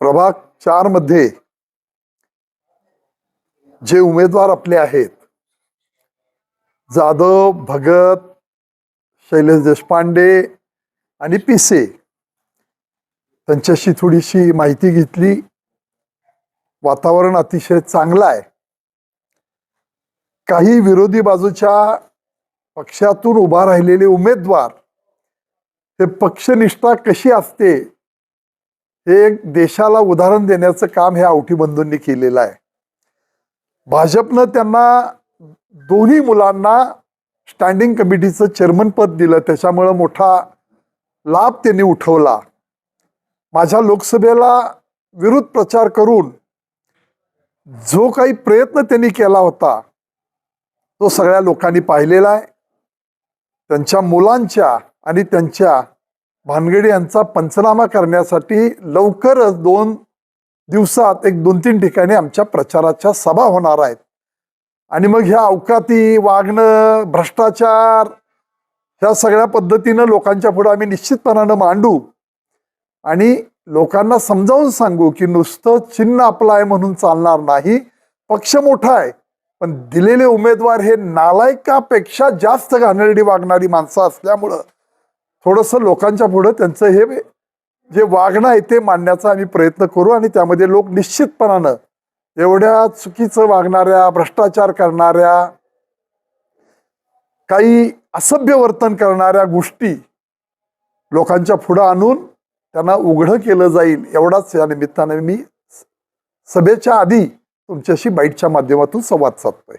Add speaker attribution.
Speaker 1: प्रभाग चारमध्ये जे उमेदवार आपले आहेत जाधव भगत शैलेश देशपांडे आणि पिसे त्यांच्याशी थोडीशी माहिती घेतली. वातावरण अतिशय चांगलं आहे. काही विरोधी बाजूच्या पक्षातून उभा राहिलेले उमेदवार हे पक्षनिष्ठा कशी असते हे एक देशाला उदाहरण देण्याचं काम हे आवटी बंधूंनी केलेलं आहे. भाजपनं त्यांना दोन्ही मुलांना स्टँडिंग कमिटीचं चेअरमन पद दिलं त्याच्यामुळं मोठा लाभ त्यांनी उठवला. माझ्या लोकसभेला विरोध प्रचार करून जो काही प्रयत्न त्यांनी केला होता तो सगळ्या लोकांनी पाहिलेला आहे. त्यांच्या मुलांच्या आणि त्यांच्या भानगडी यांचा पंचनामा करण्यासाठी लवकरच दोन दिवसात एक दोन तीन ठिकाणी आमच्या प्रचाराच्या सभा होणार आहेत. आणि मग ह्या अवकाती वागणं भ्रष्टाचार ह्या सगळ्या पद्धतीनं लोकांच्या पुढे आम्ही निश्चितपणानं मांडू. आणि लोकांना समजावून सांगू की नुसतं चिन्ह आपलं आहे म्हणून चालणार नाही. पक्ष मोठा आहे पण दिलेले उमेदवार हे नालायकापेक्षा जास्त घाणेरडी वागणारी माणसं असल्यामुळं थोडंसं लोकांच्या पुढं त्यांचं हे जे वागणं आहे ते मांडण्याचा आम्ही प्रयत्न करू आणि त्यामध्ये लोक निश्चितपणानं एवढ्या चुकीचं वागणाऱ्या भ्रष्टाचार करणाऱ्या काही असभ्य वर्तन करणाऱ्या गोष्टी लोकांच्या पुढं आणून त्यांना उघडं केलं जाईल एवढाच या निमित्ताने मी सभेच्या आधी तुमच्याशी बाईटच्या माध्यमातून संवाद साधतोय.